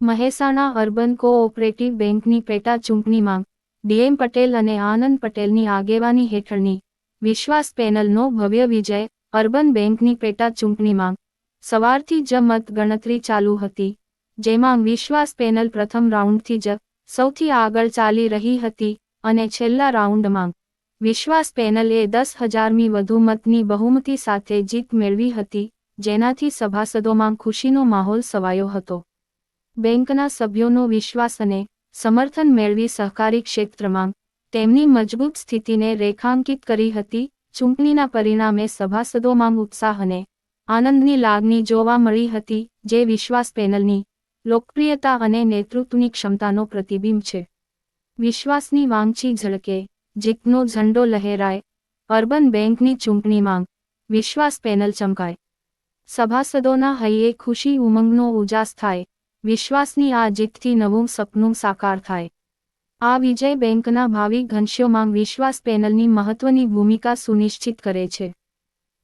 Mehsana urban cooperative બેંકની પેટા ચૂંટણીમાં ડીએમ પટેલ અને આનંદ પટેલની આગેવાની હેઠળની વિશ્વાસ પેનલનો ભવ્ય વિજય અર્બન બેંકની પેટા ચૂંટણીમાં સવારથી જ મત ગણતરી ચાલુ હતી, જેમાં વિશ્વાસ પેનલ પ્રથમ રાઉન્ડથી જ સૌથી આગળ ચાલી રહી હતી અને છેલ્લા રાઉન્ડમાં વિશ્વાસ પેનલે દસ હજારમી વધુ મતની બહુમતી સાથે જીત મેળવી હતી, જેનાથી સભાસદોમાં ખુશીનો માહોલ સવાયો હતો. બેંકના સભ્યોનો વિશ્વાસ અને સમર્થન મેળવી સહકારી ક્ષેત્રમાં તેમની મજબૂત સ્થિતિને રેખાંકિત કરી હતી. ચૂંટણીના પરિણામે સભાસદોમાં ઉત્સાહ અને આનંદની લાગણી જોવા મળી હતી, જે વિશ્વાસ પેનલની લોકપ્રિયતા અને નેતૃત્વની ક્ષમતાનો પ્રતિબિંબ છે. વિશ્વાસની વાંચી ઝળકે, જીતનો ઝંડો લહેરાય, અર્બન બેંકની ચૂંટણીમાં વિશ્વાસ પેનલ ચમકાય. સભાસદોના હૈયે ખુશી ઉમંગનો ઉજાસ થાય વિશ્વાસની આ જીતથી નવું સપનું સાકાર થાય. આ વિજય બેંકના ભાવિ ઘનશ્યોમાં વિશ્વાસ પેનલની મહત્વની ભૂમિકા સુનિશ્ચિત કરે છે.